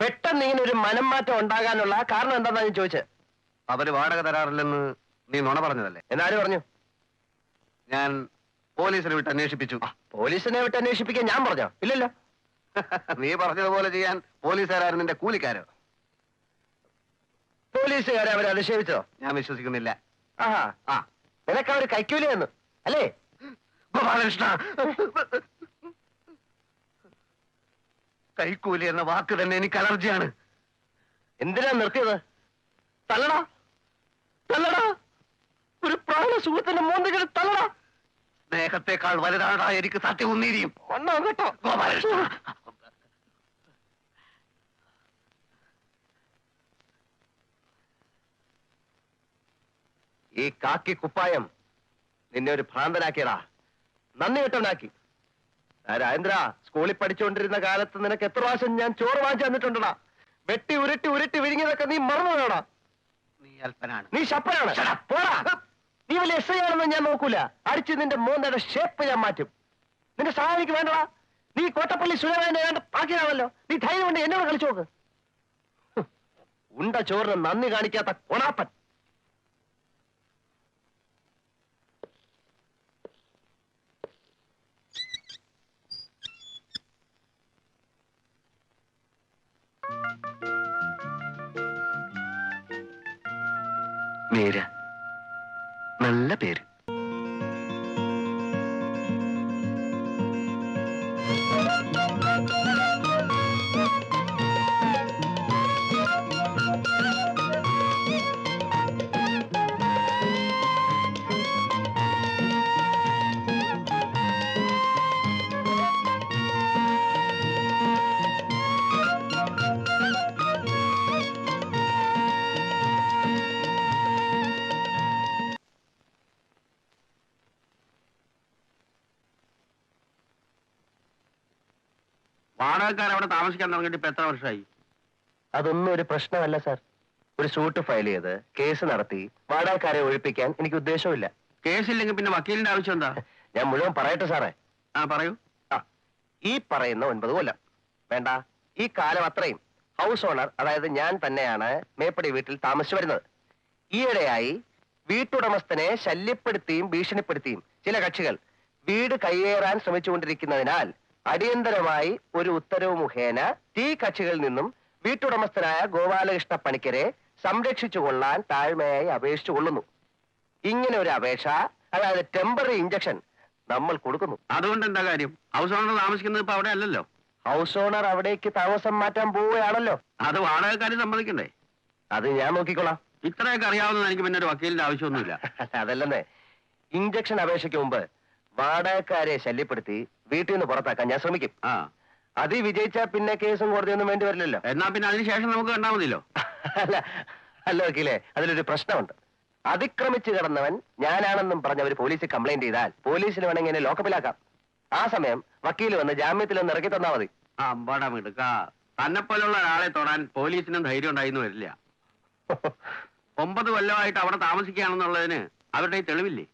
പെട്ടെന്ന് ഇങ്ങനെ ഒരു മനം മാറ്റം ഉണ്ടാകാനുള്ള കാരണം എന്താണെന്നാ ഞാൻ ചോദിച്ചത് അവർ വാടക തരാറില്ലെന്ന് നീ നുണ പറഞ്ഞതല്ലേ? എന്നാരും പറഞ്ഞു? ഞാൻ പോലീസിനെ വിട്ട് അന്വേഷിപ്പിച്ചു. പോലീസിനെ വിട്ട് അന്വേഷിപ്പിക്കാൻ ഞാൻ പറഞ്ഞോ? ഇല്ലല്ലോ. നീ പറഞ്ഞതുപോലെ ചെയ്യാൻ പോലീസുകാരും നിന്റെ കൂലിക്കാരോ? പോലീസുകാരെ അവരെ അധിക്ഷേപിച്ചോ? ഞാൻ വിശ്വസിക്കുന്നില്ല. ആഹാ. ആ. നിനക്ക് അവർ കൈക്കൂലി തന്നു അല്ലേ? ഗോപാലകൃഷ്ണ. കൈക്കൂലി എന്ന വാക്ക് തന്നെ എനിക്ക് അലർജിയാണ്. എന്തിനാ നിർത്തിയത്? തല്ലടാ. തല്ലടാ. ഒരു പ്രാണ സുഖത്തിന്റെ മൂന്നുകൾ തല്ലടാ. സ്നേഹത്തെക്കാൾ വലുതാടാ എനിക്ക് സത്യവും നീതിയും ഒന്നോ കേട്ടോ ഗോപാലകൃഷ്ണ. ഈ കാക്കി കുപ്പായം നിന്നെ ഒരു ഭ്രാന്തനാക്കിയടാ നന്ദി കെട്ടവനാക്കി. രാജേന്ദ്ര സ്കൂളിൽ പഠിച്ചുകൊണ്ടിരുന്ന കാലത്ത് നിനക്ക് എത്ര പ്രാവശ്യം ഞാൻ ചോറ് വാങ്ങിച്ചു തന്നിട്ടുണ്ടടാ? വെട്ടി ഉരുട്ടി ഉരുട്ടി വിഴുങ്ങിയതൊക്കെ നീ മറന്നു വേണോടാ നീ അല്പനാണ്. നീ ശപ്പനാണ്. പോടാ. നീ വലിയ എസ് ഐ ആണെന്ന് ഞാൻ നോക്കൂല. അടിച്ച് നിന്റെ മൂന്നയുടെ ഷേപ്പ് ഞാൻ മാറ്റും. നിന്റെ സഹായിക്ക് വേണ്ടടാ. നീ കോട്ടപ്പള്ളി സുരേന്ദ്രൻ വേണ്ട ബാക്കിയാണല്ലോ നീ ധൈര്യം കൊണ്ട് എന്നോട് കളിച്ചു നോക്ക്. ഉണ്ട ചോറിന് നന്ദി കാണിക്കാത്ത കൊണാപ്പൻ. മീര. നല്ല പേര്. വാടകക്കാർ അവിടെ താമസിക്കാൻ തുടങ്ങിയിട്ട് ഇപ്പൊ എത്ര വർഷമായി? അതൊന്നും ഒരു പ്രശ്നമല്ല സാർ ഒരു സൂട്ട് ഫയൽ ചെയ്ത് കേസ് നടത്തി വാടകക്കാരെ ഒഴിപ്പിക്കാൻ എനിക്ക് ഉദ്ദേശമില്ല കേസില്ലെങ്കിൽ പിന്നെ വക്കീലിന്റെ ആവശ്യം എന്താ? ഞാൻ മുഴുവൻ പറയട്ടെ സാറേ ആ പറയൂ. ആ, ഈ പറയുന്ന ഒൻപത് കൊല്ലം. വേണ്ട ഈ കാലം അത്രയും. ഹൗസ് ഓണർ അതായത് ഞാൻ തന്നെയാണ് മേപ്പടി വീട്ടിൽ താമസിച്ചു വരുന്നത്. ഈയിടെയായി വീട്ടുടമസ്ഥനെ ശല്യപ്പെടുത്തിയും ഭീഷണിപ്പെടുത്തിയും ചില കക്ഷികൾ വീട് കയ്യേറാൻ ശ്രമിച്ചുകൊണ്ടിരിക്കുന്നതിനാൽ അടിയന്തരമായി ഒരു ഉത്തരവ് മുഖേന തീ കക്ഷികളിൽ നിന്നും വീട്ടുടമസ്ഥനായ ഗോപാലകൃഷ്ണ പണിക്കരെ സംരക്ഷിച്ചുകൊള്ളാൻ താഴ്മയായി അപേക്ഷിച്ചു കൊള്ളുന്നു. ഇങ്ങനെ ഒരു അപേക്ഷ അതായത് ടെമ്പററി ഇഞ്ചക്ഷൻ നമ്മൾ കൊടുക്കുന്നു. അതുകൊണ്ട് എന്താ കാര്യം? ഹൗസ് ഓണർ താമസിക്കുന്നത് ഇപ്പൊ അവിടെ അല്ലല്ലോ. ഹൗസ് ഓണർ അവിടേക്ക് താമസം മാറ്റാൻ പോവുകയാണല്ലോ. അത് വാടകക്കാരി സമ്മതിക്കണ്ടേ? അത് ഞാൻ നോക്കിക്കോളാം. ഇത്രയൊക്കെ അറിയാവുന്ന എനിക്ക് പിന്നെ ഒരു വക്കീലിന്റെ ആവശ്യമൊന്നുമില്ല. അതല്ലെന്നേ. ഇഞ്ചക്ഷൻ അപേക്ഷയ്ക്ക് മുമ്പ് വാടകക്കാരെ ശല്യപ്പെടുത്തി വീട്ടിൽ നിന്ന് പുറത്താക്കാൻ ഞാൻ ശ്രമിക്കും. ആ. അത് പിന്നെ കേസും കോടതിയൊന്നും വേണ്ടി വരില്ലല്ലോ. എന്നാ പിന്നെ അതിനുശേഷം നമുക്ക് കണ്ടാൽ മതിയല്ലോ. അല്ല അല്ല വക്കീലേ അതിലൊരു പ്രശ്നമുണ്ട്. അതിക്രമിച്ചു കിടന്നവൻ ഞാനാണെന്നും പറഞ്ഞ് അവർ പോലീസിൽ കംപ്ലൈന്റ് ചെയ്താൽ പോലീസിന് വേണമെങ്കിൽ എന്നെ ലോക്കപ്പിലാക്കാം ആ സമയം വക്കീൽ വന്ന് ജാമ്യത്തിൽ ഒന്ന് ഇറക്കി തന്നാ മതി. അമ്പാടാ തന്നെ പോലുള്ള ഒരാളെ തൊടാൻ പോലീസിനും ധൈര്യം ഉണ്ടായിരുന്നു വരില്ല. ഒമ്പത് കൊല്ലമായിട്ട് അവിടെ താമസിക്കുകയാണെന്നുള്ളതിന് അവരുടെ തെളിവില്ലേ?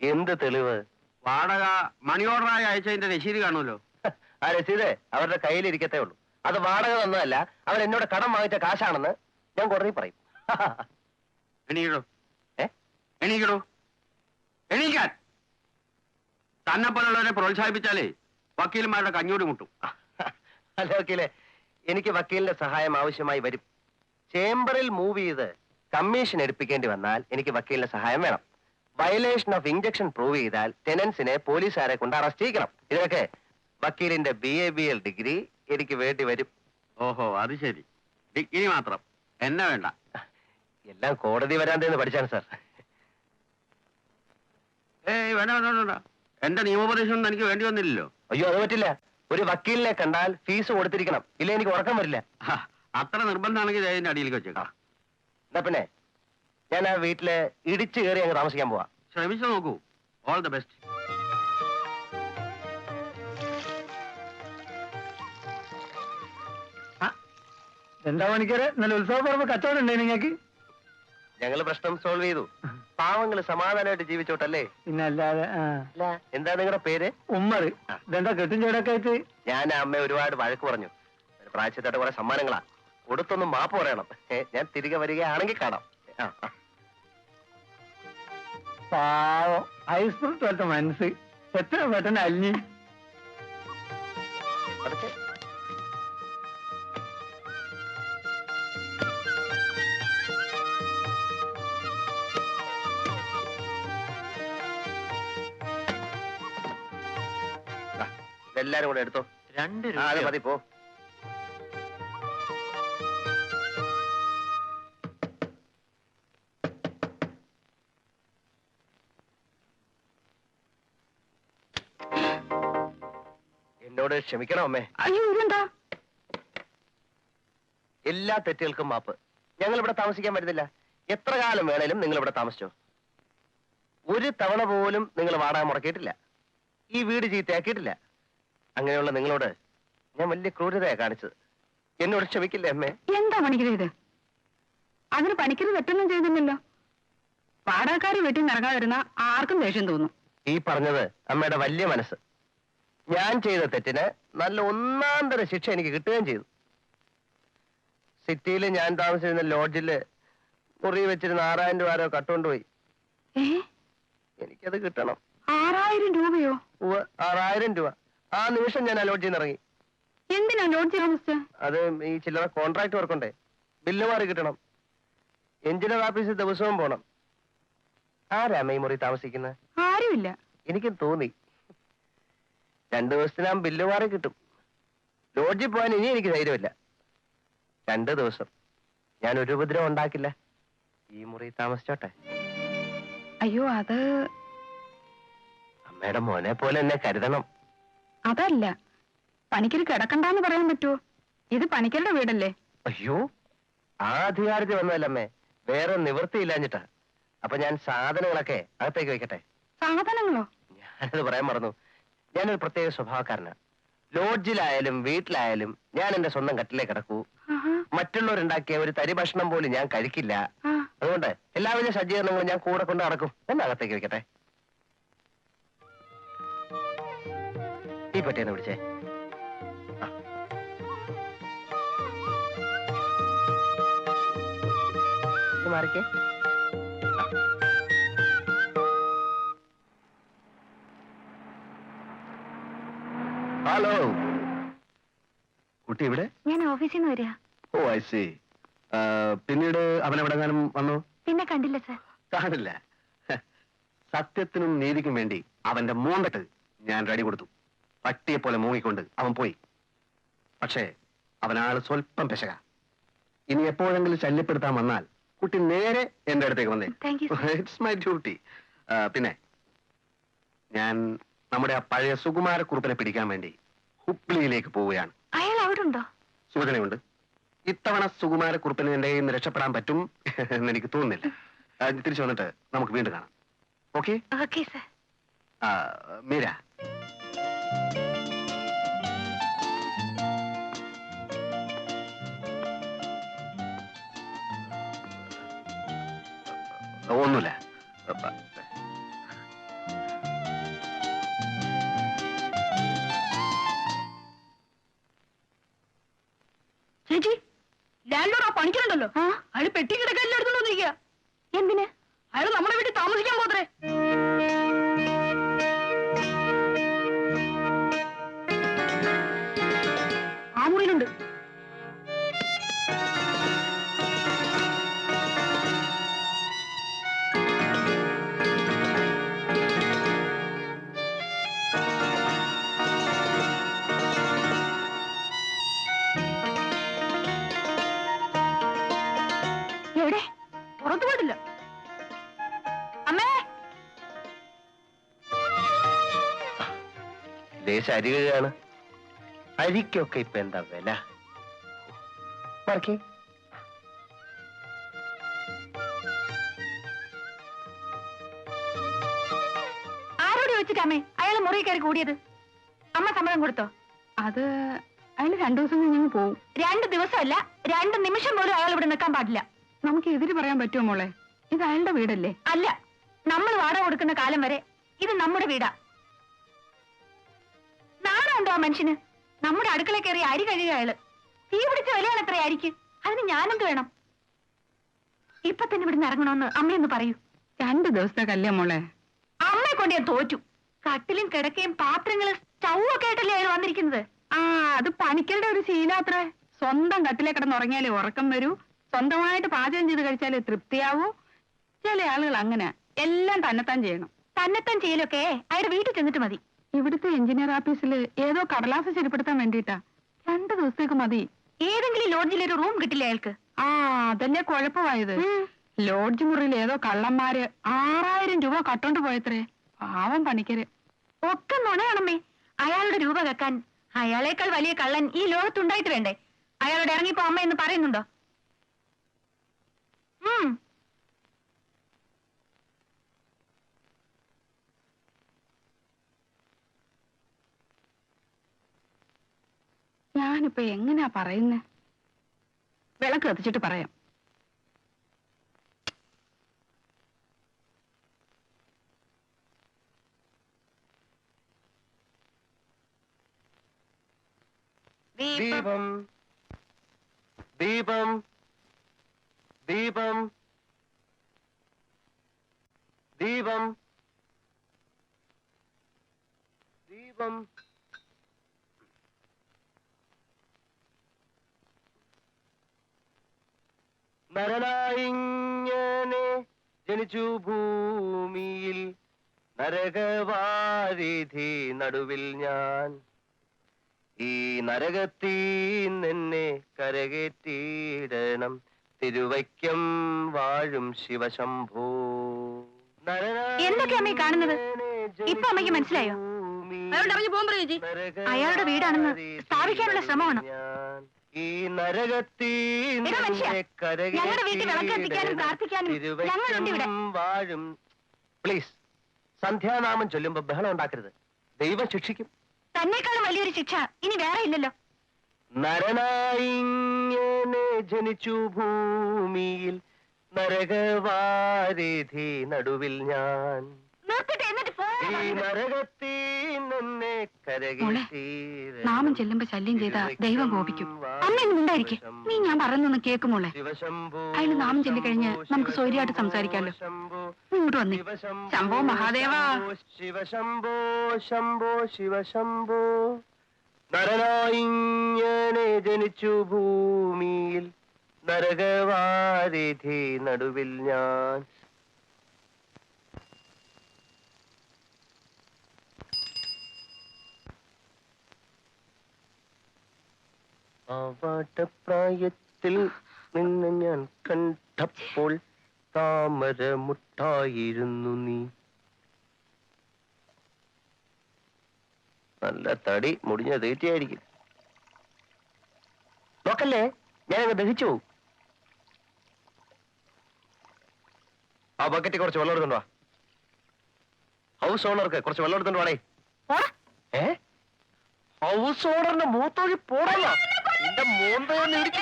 എന്ത് തെളിവ്? വാടക മണി ഓർഡറായി അയച്ചതിന്റെ രശീത് കാണുമല്ലോ. ആ രസീത് അവരുടെ കയ്യിലിരിക്കത്തേ ഉള്ളൂ. അത് വാടക തന്നതല്ല അവർ എന്നോട് കടം വാങ്ങിച്ച കാശാണെന്ന് ഞാൻ കോടതി പറയും. എണീക്കടോ. ഏ? എണീക്കടോ. എണീക്കാൻ. തന്നെ പോലുള്ളവരെ പ്രോത്സാഹിപ്പിച്ചാലേ വക്കീലന്മാരുടെ കഞ്ഞൂടി മുട്ടും. അല്ല വക്കീലെ എനിക്ക് വക്കീലിന്റെ സഹായം ആവശ്യമായി വരും. ചേംബറിൽ മൂവ് ചെയ്ത് കമ്മീഷൻ എടുപ്പിക്കേണ്ടി വന്നാൽ എനിക്ക് വക്കീലിന്റെ സഹായം വേണം. വയലേഷൻ ഓഫ് ഇഞ്ചക്ഷൻ പ്രൂവ് ചെയ്താൽ ടെനൻസിനെ പോലീസുകാരെ കൊണ്ട് അറസ്റ്റ് ചെയ്യിക്കണം. ഇതൊക്കെ വക്കീലിന്റെ B A B L degree എനിക്ക് വേണ്ടി വരും. ഓഹോ അത് ശരി. ഡിഗ്രി മാത്രം. എന്നെ വേണ്ട? എല്ലാം കോടതി വരാന്തേന്ന് പഠിച്ചാണ് സാർ. ഏയ് വേണ്ട വേണ്ട വേണ്ട, എന്റെ നിയമോപദേശം ഒന്നും എനിക്ക് വേണ്ടി വന്നില്ലല്ലോ. അയ്യോ അത് പറ്റില്ല. ഒരു വക്കീലിനെ കണ്ടാൽ ഫീസ് കൊടുത്തിരിക്കണം. ഇല്ലേ എനിക്ക് ഉറക്കം വരില്ല. അത്ര നിർബന്ധമാണെങ്കിൽ അതിന്റെ അടിയിലേക്ക് വെച്ചേക്കാം. എന്നാ പിന്നെ? ഞാൻ ആ വീട്ടിൽ ഇടിച്ചു കയറി അങ്ങ് താമസിക്കാൻ പോവാ. ശ്രമിച്ചു നോക്കൂ. ഓൾ ദ ബെസ്റ്റ് എന്താ പണിക്കരെ? നല്ല ഉത്സവം പറയുമ്പോ കച്ചവടം ഉണ്ടേ നിങ്ങൾക്ക് ഞങ്ങൾ പ്രശ്നം സോൾവ് ചെയ്തു. പാവങ്ങൾ സമാധാനമായിട്ട് ജീവിച്ചോട്ടല്ലേ? പിന്നെ അല്ലാതെ ആ. അല്ല. എന്താ നിങ്ങളുടെ പേര്? ഉമ്മർ ഇതെന്താ കെട്ടും ചേടൊക്കെ ആയിട്ട്? ഞാൻ അമ്മ അമ്മയെ ഒരുപാട് വഴക്ക് പറഞ്ഞു. പ്രായച്ചിട്ടായിട്ട് കുറെ സമ്മാനങ്ങളാ. കൊടുത്തൊന്നും മാപ്പ് പറയണം. ഏ, ഞാൻ തിരികെ വരികയാണെങ്കിൽ കാണാം. ആ, ആ. പാവം. ഐസ്ക്രീം പോലത്തെ മനസ്സ്. എത്ര പെട്ടെന്ന് അല്ലി എല്ലാരും കൂടെ എടുത്തോ. രണ്ട് ആ, മതി പോ. ക്ഷമിക്കണം അമ്മേ. അയ്യോ ഇതെന്താ? എല്ലാ തെറ്റുകൾക്കും മാപ്പ്. ഞങ്ങൾ ഇവിടെ താമസിക്കാൻ പറ്റുന്നില്ല എത്ര കാലം വേണേലും നിങ്ങൾ ഇവിടെ താമസിച്ചോ. ഒരു തവണ പോലും നിങ്ങൾ വാടക മുടക്കിയിട്ടില്ല. ഈ വീട് ചീത്തയാക്കിയിട്ടില്ല. അങ്ങനെയുള്ള നിങ്ങളോട് ഞാൻ വലിയ ക്രൂരതയാ കാണിച്ചത്. എന്നോട് ക്ഷമിക്കില്ലേ അമ്മേ? എന്താ പണിക്കരുത് ഇത്? അതിന് പണിക്കരുത് തെറ്റൊന്നും ചെയ്തില്ലല്ലോ വാടകക്കാർ വീട്ടിൽ നിറങ്ങാതിരുന്ന ആർക്കും ദേഷ്യം തോന്നും. ഈ പറഞ്ഞത് അമ്മയുടെ വലിയ മനസ്സ്. ഞാൻ ചെയ്ത തെറ്റിന് നല്ല ഒന്നാന്തര ശിക്ഷ എനിക്ക് കിട്ടുകയും ചെയ്തു. സിറ്റിയിൽ ഞാൻ താമസിച്ചിരുന്ന ലോഡ്ജിൽ മുറി വെച്ചിരുന്ന ആറായിരം രൂപ ആരോ കട്ടുകൊണ്ടുപോയി എനിക്കത് കിട്ടണം. ആറായിരം രൂപയോ? ആറായിരം രൂപ. ആ നിമിഷം ഞാൻ ആ ലോഡ്ജിൽ നിന്ന് ഇറങ്ങി. എന്തിനാ ലോഡ്ജ് അത് ഈ ചില്ലറ കോൺട്രാക്ട് വർക്കുണ്ടേ. ബില്ല് മാറി കിട്ടണം. എഞ്ചിനീയർ ഓഫീസിൽ ദിവസവും പോണം. ആരാ ഈ മുറി താമസിക്കുന്നത്? ആരുമില്ല. എനിക്കും തോന്നി. രണ്ടു ദിവസത്തിനാകും ബില്ല് മാറി കിട്ടും. ലോഡ്ജിൽ പോകാൻ ഇനി എനിക്ക് ധൈര്യമില്ല. രണ്ട് ദിവസം. ഞാൻ ഒരു ഉപദ്രവം ഉണ്ടാക്കില്ല. ഈ മുറി താമസിച്ചോട്ടെ. അയ്യോ അത് അമ്മയുടെ മോനെ പോലെ എന്നെ കരുതണം. അതല്ല. പണിക്കര് കിടക്കണ്ടെന്ന് പറയാൻ പറ്റുമോ ഇത് പണിക്കരുടെ വീടല്ലേ? അയ്യോ ആ അധികാരത്തിൽ വന്നതല്ലമ്മേ വേറെ നിവൃത്തിയില്ലാഞ്ഞിട്ടാ. അപ്പൊ ഞാൻ സാധനങ്ങളൊക്കെ അകത്തേക്ക് വെക്കട്ടെ സാധനങ്ങളോ? ഞാനത് പറയാൻ മറന്നു. ഞാനൊരു പ്രത്യേക സ്വഭാവക്കാരനാണ് ലോഡ്ജിലായാലും വീട്ടിലായാലും ഞാൻ എന്റെ സ്വന്തം കട്ടിലേ കിടക്കൂ. മറ്റുള്ളവരുണ്ടാക്കിയ ഒരു തരി ഭക്ഷണം പോലും ഞാൻ കഴിക്കില്ല. അതുകൊണ്ട് എല്ലാവിധ സജ്ജീകരണങ്ങളും ഞാൻ കൂടെ കൊണ്ട് നടക്കും. എന്നെ അകത്തേക്ക് വെക്കട്ടെ ഈ പറ്റിയെന്ന് വിളിച്ചേ. മാറിക്കേ. നിന്ന് വരിക ഓ ഐ സി പിന്നീട് അവൻ എവിടെങ്ങാനും വന്നു? പിന്നെ കണ്ടില്ല സർ കാണില്ല സത്യത്തിനും നീതിക്കും വേണ്ടി അവന്റെ മൂന്നിട്ട് ഞാൻ റെഡി കൊടുത്തു. പട്ടിയെ പോലെ മൂങ്ങിക്കൊണ്ട് അവൻ പോയി. പക്ഷേ അവനാൾ സ്വല്പം പെശക. ഇനി എപ്പോഴെങ്കിലും ശല്യപ്പെടുത്താൻ വന്നാൽ കുട്ടി നേരെ എന്റെ അടുത്തേക്ക് വന്നേ. ഇറ്റ്സ് മൈ ഡ്യൂട്ടി പിന്നെ ഞാൻ നമ്മുടെ ആ പഴയ സുകുമാരക്കുറുപ്പിനെ പിടിക്കാൻ വേണ്ടി ഹുപ്ലിയിലേക്ക് പോവുകയാണ്. അയാൾ അവിടെ ഉണ്ടോ സൂചനയുണ്ട്. ഇത്തവണ സുകുമാരക്കുറുപ്പിന് എന്റെ കയ്യിൽ നിന്ന് രക്ഷപ്പെടാൻ പറ്റും എന്ന് എനിക്ക് തോന്നുന്നില്ല. ആ, തിരിച്ചു വന്നിട്ട് നമുക്ക് വീണ്ടും കാണാം. ഓക്കെ? Okay sir. മീര. ഒന്നുമില്ല. പണിക്കലുണ്ടല്ലോ അയാൾ പെട്ടി കിടക്കല്ല എടുത്തോണ്ടിരിക്കുക എന്തിന്? അയാൾ നമ്മുടെ വീട്ടിൽ താമസിക്കാൻ പോത്രേ ദേശ അരികയാണ്. അരിക്കൊക്കെ ഇപ്പൊ എന്താ വില? മറക്കി. ആരോട് ചോദിച്ചിട്ടമ്മേ? അയാൾ മുറി കയറി കൂടിയത്. അമ്മ സമ്മതം കൊടുത്തോ? അത് അയാൾ രണ്ടു ദിവസം കഴിഞ്ഞ് പോവും. രണ്ട് ദിവസമല്ല രണ്ട് നിമിഷം പോലും അയാൾ ഇവിടെ നിൽക്കാൻ പാടില്ല. നമുക്ക് എതിര് പറയാൻ പറ്റുമോ മോളെ? ഇത് അയാളുടെ വീടല്ലേ? അല്ല നമ്മൾ വാടക കൊടുക്കുന്ന കാലം വരെ ഇത് നമ്മുടെ വീടാ. നാണുണ്ടോ ആ മനുഷ്യന്? നമ്മുടെ അടുക്കള കയറി അരി അയാൾ. തീ പിടിച്ച വിലയാണ് എത്രയായിരിക്കും? അതിന് ഞാനെന്ത് വേണം? ഇപ്പൊ തന്നെ ഇവിടുന്ന് ഇറങ്ങണമെന്ന് അമ്മയൊന്ന് പറയൂ. രണ്ടു ദിവസത്തെ കല്യാണം മോളെ. അമ്മയെ കൊണ്ട് ഞാൻ തോറ്റു. കട്ടിലും കിടക്കയും പാത്രങ്ങളും സ്റ്റൗ ഒക്കെ ആയിട്ടല്ലേ അയാൾ വന്നിരിക്കുന്നത്? ആ അത് പണിക്കരുടെ ഒരു ശീലാത്രേ സ്വന്തം കട്ടിലെ കിടന്നുറങ്ങിയാലേ ഉറക്കം വരൂ. സ്വന്തമായിട്ട് പാചകം ചെയ്ത് കഴിച്ചാലേ തൃപ്തിയാവൂ. ചില ആളുകൾ അങ്ങനെ എല്ലാം തന്നെത്താൻ ചെയ്യണം. തന്നെത്താൻ ചെയ്യലൊക്കെ അയാളുടെ വീട്ടിൽ ചെന്നിട്ട് മതി. ഇവിടുത്തെ എഞ്ചിനീയർ ഓഫീസിൽ ഏതോ കടലാസ് ശരിപ്പെടുത്താൻ വേണ്ടിട്ടാ രണ്ടു ദിവസത്തേക്ക് മതി. ഏതെങ്കിലും ലോഡ്ജിൽ ഒരു റൂം കിട്ടില്ല അയാൾക്ക്? ആ അതല്ലേ കുഴപ്പമായത്. ലോഡ്ജ് മുറിയിൽ ഏതോ കള്ളന്മാര് ആറായിരം രൂപ കട്ടോണ്ട് പോയത്രേ. പാവം പണിക്കര്. ഒക്കെ നുണയാണമ്മേ. അയാളുടെ രൂപ വെക്കാൻ അയാളേക്കാൾ വലിയ കള്ളൻ ഈ ലോകത്തുണ്ടായിട്ട് വേണ്ടേ? അയാളോട് ഇറങ്ങിപ്പോ അമ്മ എന്ന് പറയുന്നുണ്ടോ? ഉം. ഞാനിപ്പോ എങ്ങനെയാ പറയുന്നത് വിളക്ക് കത്തിച്ചിട്ട് പറയാം. ദീപം. ദീപം. ദീപം. ദീപം. ദീപം. നരനായിങ്ങനെ ജനിച്ചു ഭൂമിയിൽ നരകവാരിധി നടുവിൽ ഞാൻ ഈ നരകത്തീ നിന്നെ കരകേറ്റിയിടണം തിരുവയ്ക്കം വാഴും ശിവശംഭൂ എന്തൊക്കെ അമ്മേ കാണുന്നത്? ഇപ്പൊ അമ്മയ്ക്ക് മനസ്സിലായോ? അയാളോട് വീടാണെന്ന് സ്ഥാപിക്കാനുള്ള ശ്രമമാണ്. ഈ നരകത്തീ ഞങ്ങളുടെ വീട്ടിൽ പ്രാർത്ഥിക്കാനും ഞങ്ങളുണ്ട് ഇവിടെ. വാഴും. പ്ലീസ് സന്ധ്യാനാമം ചൊല്ലുമ്പോ ബഹളം ഉണ്ടാക്കരുത്. ദൈവം ശിക്ഷിക്കും. തന്നെക്കാളും വലിയൊരു ശിക്ഷ ഇനി വേറെ ഇല്ലല്ലോ. നരനായിങ്ങനെ ജനിച്ചു ഭൂമിയിൽ നരകവാരിധി നടുവിൽ ഞാൻ. നിർത്തിട്ട് എന്നിട്ട്. ഈ നരകത്തീ നാമം ചെല്ലുമ്പോ ശല്യം ചെയ്ത ദൈവം കോപിക്കും. അമ്മ ഉണ്ടായിരിക്കെ. നീ ഞാൻ പറഞ്ഞൊന്ന് കേക്കുമോളെ അതിന് നാമം ചൊല്ലിക്കഴിഞ്ഞ് നമുക്ക് സ്വൈര്യമായിട്ട് സംസാരിക്കാമല്ലോ ഇങ്ങോട്ട് വന്നേ. ശംഭോ മഹാദേവ. ശിവശംഭോ ശംഭോ ശിവശംഭോ. നരനായിങ്ങനെ ജനിച്ചു ഭൂമിയിൽ നരകവാരിധി നടുവിൽ ഞാൻ. പ്രായത്തിൽ നിന്ന് ഞാൻ കണ്ടപ്പോൾ താമര മുട്ടായിരുന്നു നീ. നല്ല തടി മുടിഞ്ഞ തീറ്റയായിരിക്കും. നോക്കല്ലേ ഞാനങ്ങ് ദഹിച്ചു പോകും ആ ബക്കറ്റ് കുറച്ച് വെള്ളം എടുത്തോണ്ട് വാ. ഹൗസ് ഓണർക്ക് കുറച്ച് വെള്ളം എടുത്തോണ്ട് വാടേ. ഏ? ഹൗസ് ഓണറിന്റെ മൂത്തൊഴി പോടല്ല നിന്റെ മൂന്തയൊന്ന് ഇടിച്ച്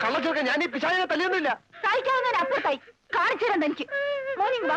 കള്ളച്ചെറുക്കൻ ഞാൻ ഈ പിശാചിനെ തല്ലിയൊന്നുമില്ല. സഹിക്കാവുന്നതിന് അപ്പുറത്തായി കാണിച്ചു തരാൻ തനിക്ക് മോർണിംഗ് വാ!